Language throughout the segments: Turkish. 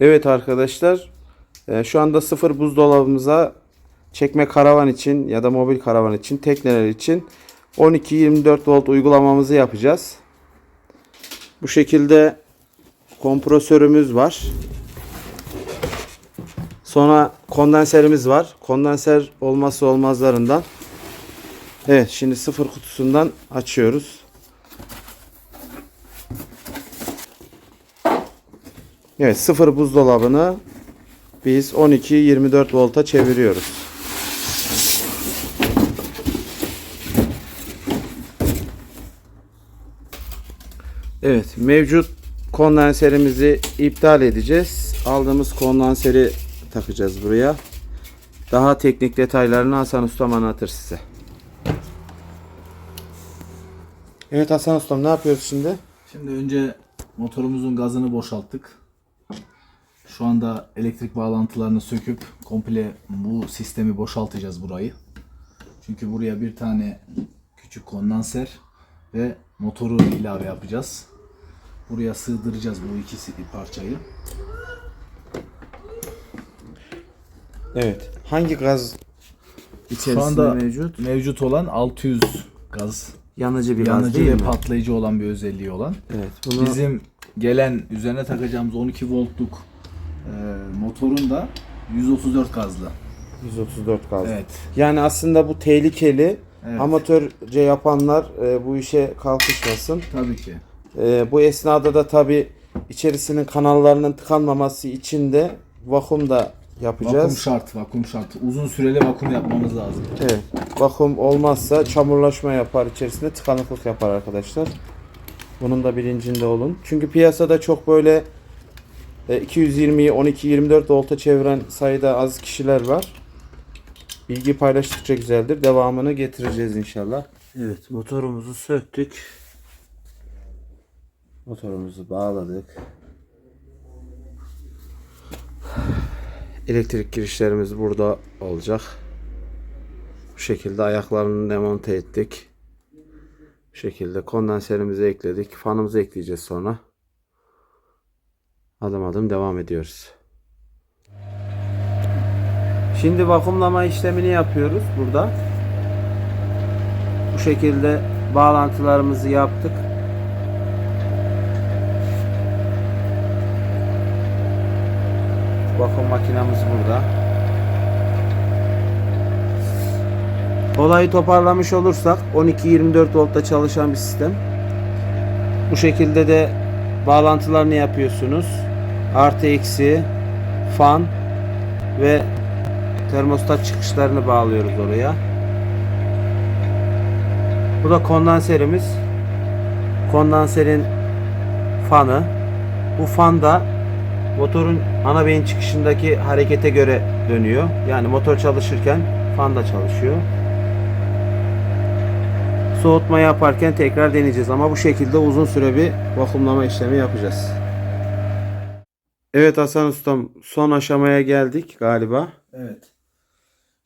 Evet arkadaşlar e, şu anda sıfır buzdolabımıza çekme karavan için ya da mobil karavan için tekneler için 12-24 volt uygulamamızı yapacağız. Bu şekilde kompresörümüz var. Sonra kondenserimiz var. Kondenser olmazsa olmazlarından. Evet şimdi sıfır kutusundan açıyoruz. Evet sıfır buzdolabını biz 12-24 volta çeviriyoruz. Evet mevcut kondenserimizi iptal edeceğiz. Aldığımız kondenseri takacağız buraya. Daha teknik detaylarını Hasan Ustam anlatır size. Evet Hasan Ustam ne yapıyoruz şimdi? Şimdi önce motorumuzun gazını boşalttık. Şu anda elektrik bağlantılarını söküp komple bu sistemi boşaltacağız burayı. Çünkü buraya bir tane küçük kondanser ve motoru ilave yapacağız. Buraya sığdıracağız bu ikisi parçayı. Evet. Hangi gaz içerisinde Şu anda mevcut? mevcut olan 600 gaz Yanıcı bir gaz yanıcı değil ve mi? patlayıcı olan bir özelliği olan. Evet. Bunu Bizim gelen üzerine takacağımız 12 voltluk motorun da 134 gazlı. 134 gaz. Evet. Yani aslında bu tehlikeli. Evet. Amatörce yapanlar e, bu işe kalkışmasın. Tabii ki. E, bu esnada da tabi içerisinin kanallarının tıkanmaması için de vakum da yapacağız. Vakum şart, vakum şart. Uzun süreli vakum yapmamız lazım. Evet. Vakum olmazsa çamurlaşma yapar içerisinde tıkanıklık yapar arkadaşlar. Bunun da bilincinde olun. Çünkü piyasada çok böyle 220'yi 12-24 volta çeviren sayıda az kişiler var. Bilgi paylaştıkça güzeldir. Devamını getireceğiz inşallah. Evet motorumuzu söktük. Motorumuzu bağladık. Elektrik girişlerimiz burada olacak. Bu şekilde ayaklarını demonte ettik. Bu şekilde kondenserimizi ekledik. Fanımızı ekleyeceğiz sonra. Adım adım devam ediyoruz. Şimdi vakumlama işlemini yapıyoruz burada. Bu şekilde bağlantılarımızı yaptık. Vakum makinamız burada. Olayı toparlamış olursak 12-24 voltta çalışan bir sistem. Bu şekilde de bağlantılarını yapıyorsunuz. Artı eksi fan ve termostat çıkışlarını bağlıyoruz oraya. Bu da kondanserimiz. Kondanserin fanı. Bu fan da motorun ana beyin çıkışındaki harekete göre dönüyor. Yani motor çalışırken fan da çalışıyor. Soğutma yaparken tekrar deneyeceğiz ama bu şekilde uzun süre bir vakumlama işlemi yapacağız. Evet Hasan Ustam son aşamaya geldik galiba. Evet.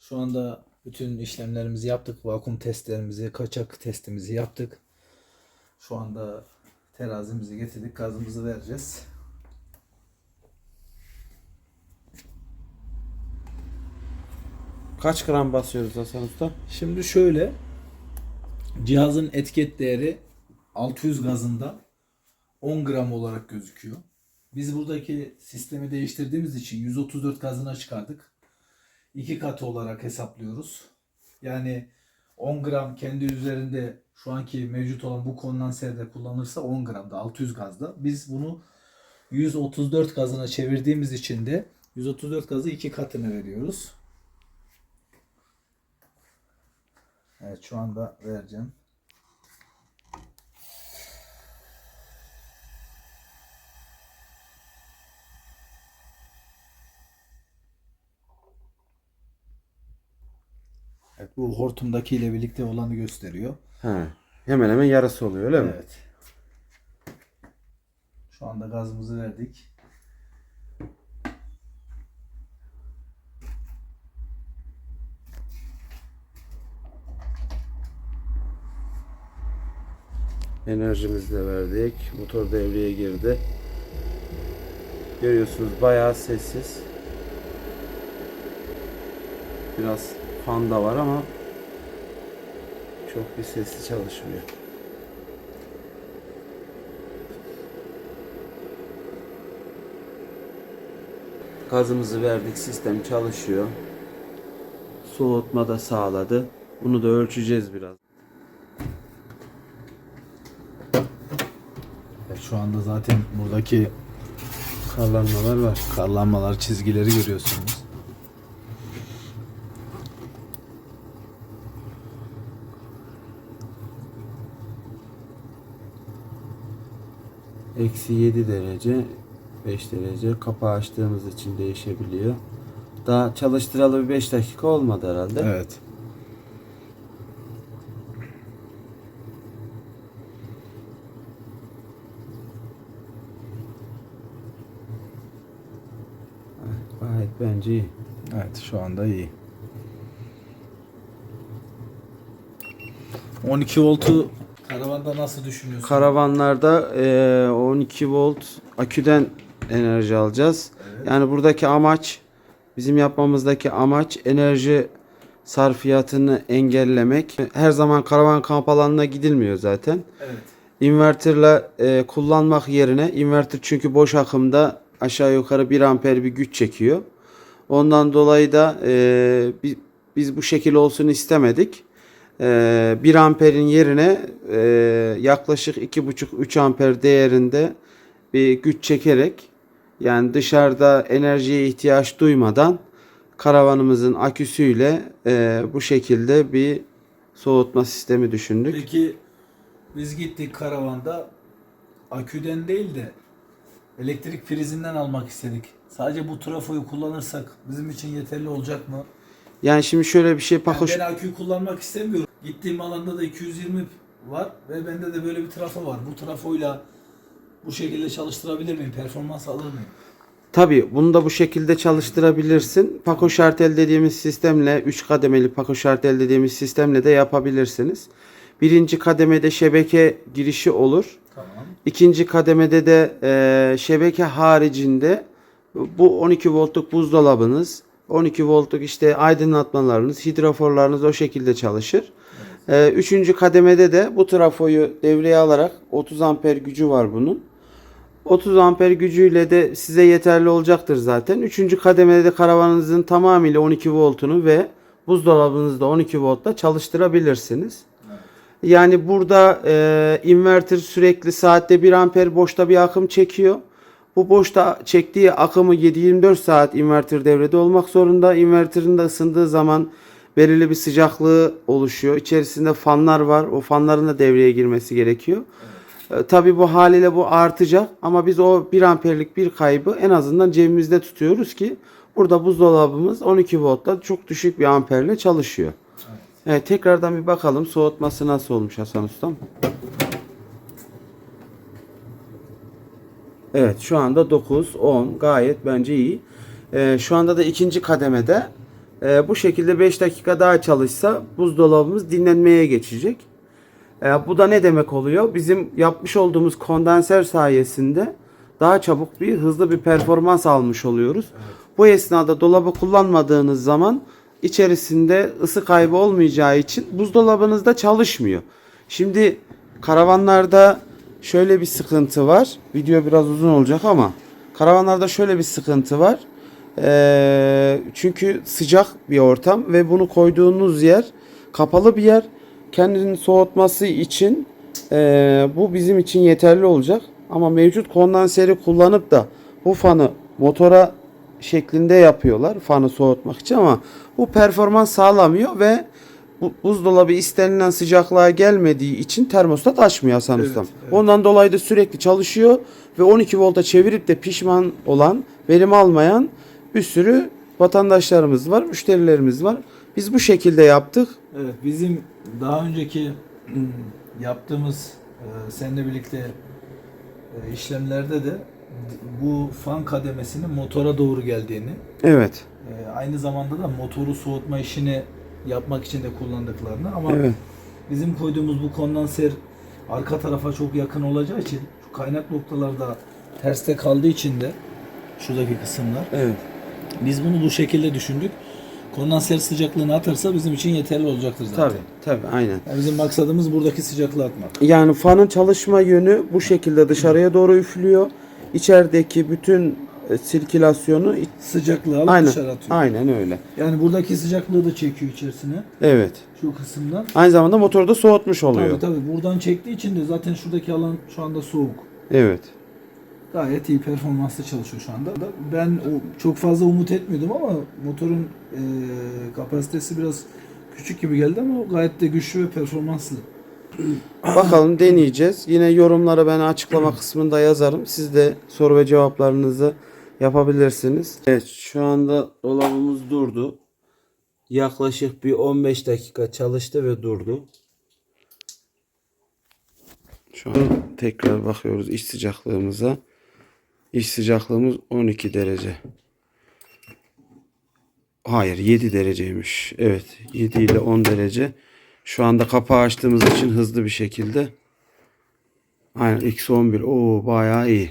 Şu anda bütün işlemlerimizi yaptık. Vakum testlerimizi, kaçak testimizi yaptık. Şu anda terazimizi getirdik. Gazımızı vereceğiz. Kaç gram basıyoruz Hasan Usta? Şimdi şöyle cihazın etiket değeri 600 gazında 10 gram olarak gözüküyor. Biz buradaki sistemi değiştirdiğimiz için 134 gazına çıkardık. İki katı olarak hesaplıyoruz. Yani 10 gram kendi üzerinde şu anki mevcut olan bu kondanserde kullanırsa 10 gramda 600 gazda. Biz bunu 134 gazına çevirdiğimiz için de 134 gazı iki katını veriyoruz. Evet şu anda vereceğim. Bu hortumdaki ile birlikte olanı gösteriyor. He. Hemen hemen yarısı oluyor öyle mi? Evet. Şu anda gazımızı verdik. Enerjimizi de verdik. Motor devreye girdi. Görüyorsunuz bayağı sessiz. Biraz fan da var ama çok bir sesli çalışmıyor. Gazımızı verdik, sistem çalışıyor. Soğutma da sağladı. Bunu da ölçeceğiz biraz. Evet, şu anda zaten buradaki Karlanmalar var. karlanmalar, çizgileri görüyorsunuz. Eksi 7 derece, 5 derece. Kapağı açtığımız için değişebiliyor. Daha çalıştıralı bir 5 dakika olmadı herhalde. Evet. Gayet bence iyi. Evet şu anda iyi. 12 voltu karavanda nasıl düşünüyorsun? Karavanlarda eee, 12 volt aküden enerji alacağız. Yani buradaki amaç bizim yapmamızdaki amaç enerji sarfiyatını engellemek. Her zaman karavan kamp alanına gidilmiyor zaten. evet. Inverterle e, kullanmak yerine inverter çünkü boş akımda aşağı yukarı 1 amper bir güç çekiyor. Ondan dolayı da e, bi- biz bu şekil olsun istemedik. E, 1 amperin yerine e, yaklaşık 2,5-3 amper değerinde bir güç çekerek yani dışarıda enerjiye ihtiyaç duymadan karavanımızın aküsüyle e, bu şekilde bir soğutma sistemi düşündük. Peki biz gittik karavanda aküden değil de elektrik prizinden almak istedik. Sadece bu trafoyu kullanırsak bizim için yeterli olacak mı? Yani şimdi şöyle bir şey Yani pakoş ben aküyü kullanmak istemiyorum. Gittiğim alanda da 220 var ve bende de böyle bir trafo var. Bu trafoyla bu şekilde çalıştırabilir miyim? Performans alır mıyım? Tabii bunu da bu şekilde çalıştırabilirsin. Paco Şartel dediğimiz sistemle 3 kademeli Paco Şartel dediğimiz sistemle de yapabilirsiniz. Birinci kademede şebeke girişi olur. Tamam. İkinci kademede de e, şebeke haricinde bu 12 voltluk buzdolabınız, 12 voltluk işte aydınlatmalarınız, hidroforlarınız o şekilde çalışır. E, üçüncü kademede de bu trafoyu devreye alarak 30 amper gücü var bunun. 30 amper gücüyle de size yeterli olacaktır zaten. Üçüncü kademede de karavanınızın tamamıyla 12 voltunu ve buzdolabınızda 12 voltta çalıştırabilirsiniz. Yani burada e, inverter sürekli saatte 1 amper boşta bir akım çekiyor. Bu boşta çektiği akımı 7-24 saat inverter devrede olmak zorunda. Inverterin de ısındığı zaman belirli bir sıcaklığı oluşuyor. İçerisinde fanlar var. O fanların da devreye girmesi gerekiyor. E, Tabii bu haliyle bu artacak ama biz o 1 amperlik bir kaybı en azından cebimizde tutuyoruz ki burada buzdolabımız 12 voltta çok düşük bir amperle çalışıyor. Evet tekrardan bir bakalım soğutması nasıl olmuş Hasan Ustam. Evet şu anda 9, 10 gayet bence iyi. Ee, şu anda da ikinci kademede e, bu şekilde 5 dakika daha çalışsa buzdolabımız dinlenmeye geçecek. E, bu da ne demek oluyor? Bizim yapmış olduğumuz kondenser sayesinde daha çabuk bir hızlı bir performans almış oluyoruz. Bu esnada dolabı kullanmadığınız zaman içerisinde ısı kaybı olmayacağı için buzdolabınız da çalışmıyor. Şimdi karavanlarda şöyle bir sıkıntı var. Video biraz uzun olacak ama karavanlarda şöyle bir sıkıntı var. Ee, çünkü sıcak bir ortam ve bunu koyduğunuz yer kapalı bir yer. Kendini soğutması için ee, bu bizim için yeterli olacak. Ama mevcut kondanseri kullanıp da bu fanı motora şeklinde yapıyorlar fanı soğutmak için ama bu performans sağlamıyor ve buzdolabı istenilen sıcaklığa gelmediği için termostat açmıyor Hasan Evet, Ustam. evet. Ondan dolayı da sürekli çalışıyor ve 12 volta çevirip de pişman olan, verim almayan bir sürü vatandaşlarımız var, müşterilerimiz var. Biz bu şekilde yaptık. Evet bizim daha önceki yaptığımız e, seninle birlikte e, işlemlerde de bu fan kademesinin motora doğru geldiğini Evet. e, aynı zamanda da motoru soğutma işini yapmak için de kullandıklarını ama Evet. bizim koyduğumuz bu kondanser arka tarafa çok yakın olacağı için şu kaynak noktalarda terste kaldığı için de Şuradaki kısımlar. Evet. Biz bunu bu şekilde düşündük. Kondanser sıcaklığını atarsa bizim için yeterli olacaktır zaten. Tabii tabii aynen. Yani bizim maksadımız buradaki sıcaklığı atmak. Yani fanın çalışma yönü bu şekilde dışarıya doğru üflüyor. İçerideki bütün e, sirkülasyonu iç- Sıcaklığı alıp aynen dışarı atıyor. aynen öyle. Yani buradaki sıcaklığı da çekiyor içerisine. Evet. Şu kısımdan. Aynı zamanda motoru da soğutmuş oluyor. Tabii tabii buradan çektiği için de zaten şuradaki alan şu anda soğuk. Evet. Gayet iyi performanslı çalışıyor şu anda. Ben o- çok fazla umut etmiyordum ama motorun e, kapasitesi biraz küçük gibi geldi ama gayet de güçlü ve performanslı. Bakalım deneyeceğiz. Yine yorumlara ben açıklama kısmında yazarım. Siz de soru ve cevaplarınızı yapabilirsiniz. Evet şu anda dolabımız durdu. Yaklaşık bir 15 dakika çalıştı ve durdu. Şu an tekrar bakıyoruz iç sıcaklığımıza. İç sıcaklığımız 12 derece. Hayır 7 dereceymiş. Evet 7 ile 10 derece. Şu anda kapağı açtığımız için hızlı bir şekilde. Aynen eksi 11. Oo bayağı iyi.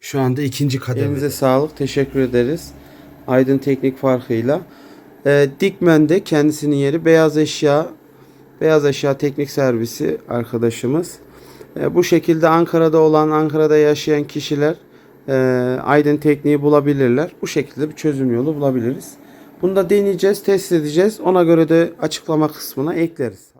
Şu anda ikinci kademede. Elinize sağlık. Teşekkür ederiz. Aydın Teknik farkıyla. Ee, Dikmen'de kendisinin yeri beyaz eşya beyaz eşya teknik servisi arkadaşımız. Ee, bu şekilde Ankara'da olan, Ankara'da yaşayan kişiler e, Aydın Tekniği bulabilirler. Bu şekilde bir çözüm yolu bulabiliriz. Bunu da deneyeceğiz, test edeceğiz. Ona göre de açıklama kısmına ekleriz.